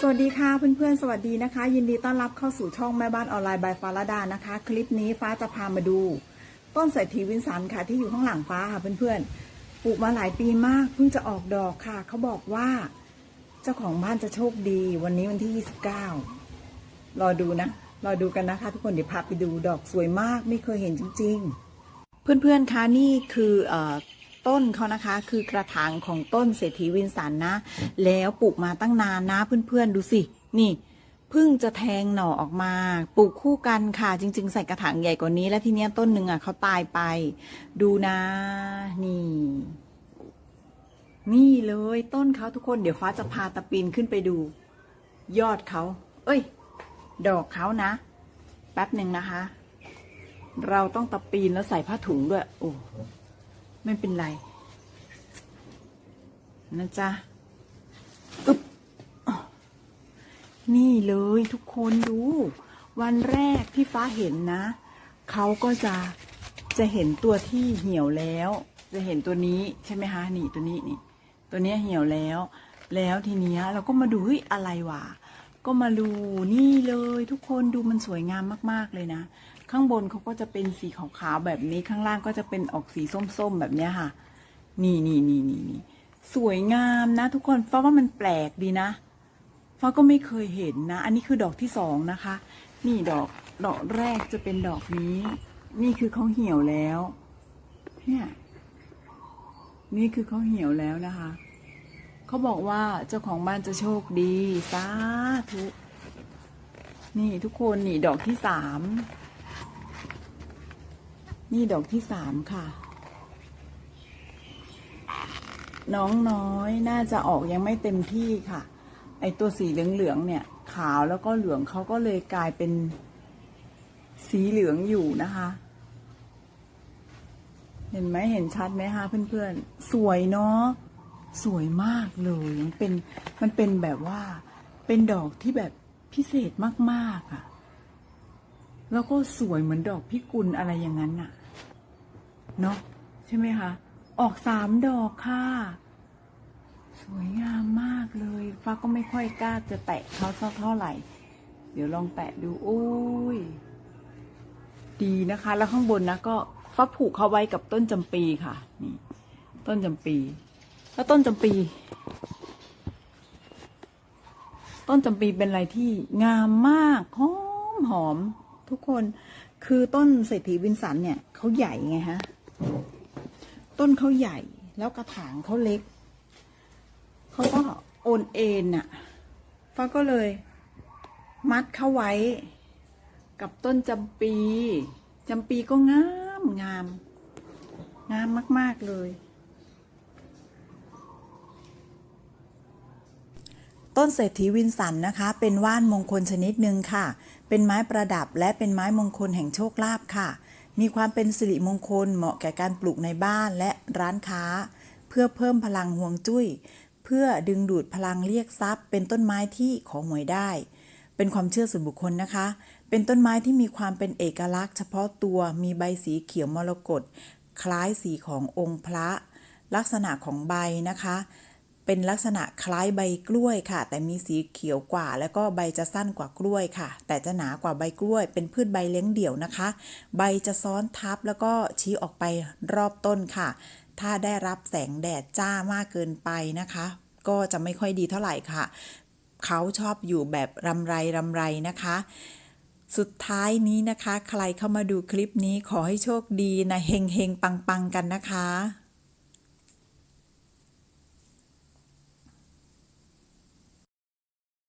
สวัสดีค่ะเพื่อนๆ สวัสดีนะคะ ยินดีต้อนรับเข้าสู่ช่องแม่บ้านออนไลน์บายฟ้าละดานะคะ คลิปนี้ฟ้าจะพามาดู ต้นเศรษฐีวินสันค่ะที่อยู่ข้างหลังฟ้าค่ะเพื่อนๆปลูกมาหลายปีมากเพิ่งจะออกดอกค่ะเขาบอกว่า เจ้าของบ้านจะโชคดี วันนี้วันที่ 29 รอดูนะรอดูกันนะคะ ทุกคนเดี๋ยวพาไปดูดอกสวยมากไม่เคยเห็นจริง ๆ เพื่อนๆคะนี่คือเอ่อ ต้นเขานะคะ คือกระถางของต้นเศรษฐีวินสันนะ แล้วปลูกมาตั้งนานนะเพื่อนๆดูสิ นี่พิ่งจะแทงหน่อออกมา ปลูกคู่กันค่ะ จริง ๆ ใส่กระถางใหญ่กว่านี้ แล้วทีเนี้ยต้นหนึ่งอะเขาตายไป ดูนะ นี่ นี่เลยต้นเขาทุกคนเดี๋ยวฟ้าจะพาตะปีนขึ้นไปดู ยอดเขา เอ้ย ดอกเขานะ แป๊บหนึ่งนะคะ เราต้องตะปีนแล้วใส่ผ้าถุงด้วย โอ้ ไม่เป็นไร นะจ๊ะอึบนี่เลยทุกคนดู วันแรกที่ฟ้าเห็นนะ เขาก็จะจะเห็นตัวที่เหี่ยวแล้ว จะเห็นตัวนี้ใช่ไหมคะนี่ตัวนี้นี่ ตัวเนี้ยเหี่ยวแล้ว แล้วทีเนี้ยเราก็มาดูเฮ้ยอะไรวะ ก็มาดูนี่เลยทุกคนดูมันสวยงามมาก ๆ เลยนะ ข้างบนเขาก็จะเป็นสีขาวๆแบบนี้ข้างล่างก็จะเป็นออกสีส้มๆแบบนี้ค่ะ นี่นี่นี่นี่นี่สวยงามนะ ทุกคนฟ้าว่ามันแปลกดีนะฟ้าก็ไม่เคยเห็นนะ อันนี้คือดอกที่สองนะคะ นี่ดอกดอกแรกจะเป็นดอกนี้ นี่คือเขาเหี่ยวแล้ว เนี่ย นี่คือเขาเหี่ยวแล้วนะคะ เขาบอกว่าเจ้าของบ้านจะโชคดีสาธุนี่ทุกคนนี่ดอกที่สาม นี่ดอกที่สามค่ะ น้องน้อยน่าจะออกยังไม่เต็มที่ค่ะ ไอตัวสีเหลืองๆเนี่ย ขาวแล้วก็เหลืองเขาก็เลยกลายเป็นสีเหลืองอยู่นะคะ เห็นไหมเห็นชัดไหมคะเพื่อนๆ สวยเนาะ สวยมากเลยมันเป็นมันเป็นแบบว่าเป็นดอกที่แบบพิเศษมากๆอะ่ะ แล้วก็สวยเหมือนดอกพิกุลอะไรอย่างนั้นน่ะ เนาะใช่ไหมคะ ออกสามดอกค่ะ สวยงามมากเลย ฟ้าก็ไม่ค่อยกล้าจะแตะเขาสักเท่าไหร่ เดี๋ยวลองแตะดูโอ้ย ดีนะคะ แล้วข้างบนนะก็ฟ้าผูกเขาไว้กับต้นจำปีค่ะ นี่ ต้นจำปี แล้วต้นจำปี ต้นจำปีเป็นอะไรที่งามมากหอมหอม ทุกคนคือต้นเศรษฐีวินสันเนี่ยเขาใหญ่ไงฮะ ต้นเขาใหญ่แล้วกระถางเขาเล็ก เขาก็โอนเอ็นน่ะฟ้าก็เลย มัดเข้าไว้ กับต้นจำปีจำปีก็งามงาม งามมาก ๆ เลย ต้นเศรษฐีวินสันนะคะ เป็นว่านมงคลชนิดหนึ่งค่ะ เป็นไม้ประดับและเป็นไม้มงคลแห่งโชคลาภค่ะ มีความเป็นสิริมงคลเหมาะแก่การปลูกในบ้านและร้านค้า เพื่อเพิ่มพลังห่วงจุ้ย เพื่อดึงดูดพลังเรียกทรัพย์ เป็นต้นไม้ที่ขอหวยได้ เป็นความเชื่อส่วนบุคคลนะคะ เป็นต้นไม้ที่มีความเป็นเอกลักษณ์ เฉพาะตัวมีใบสีเขียวมรกตคล้ายสีขององค์พระ ลักษณะของใบนะคะ เป็นลักษณะคล้ายใบกล้วยค่ะ แต่มีสีเขียวกว่า แล้วก็ใบจะสั้นกว่ากล้วยค่ะ แต่จะหนากว่าใบกล้วย เป็นพืชใบเลี้ยงเดี่ยวนะคะ ใบจะซ้อนทับแล้วก็ชี้ออกไปรอบต้นค่ะ ถ้าได้รับแสงแดดจ้ามากเกินไปนะคะ ก็จะไม่ค่อยดีเท่าไหร่ค่ะ เขาชอบอยู่แบบรำไรรำไรนะคะสุดท้ายนี้นะคะ ใครเข้ามาดูคลิปนี้ขอให้โชคดีนะเฮงเฮงปังปังกันนะคะ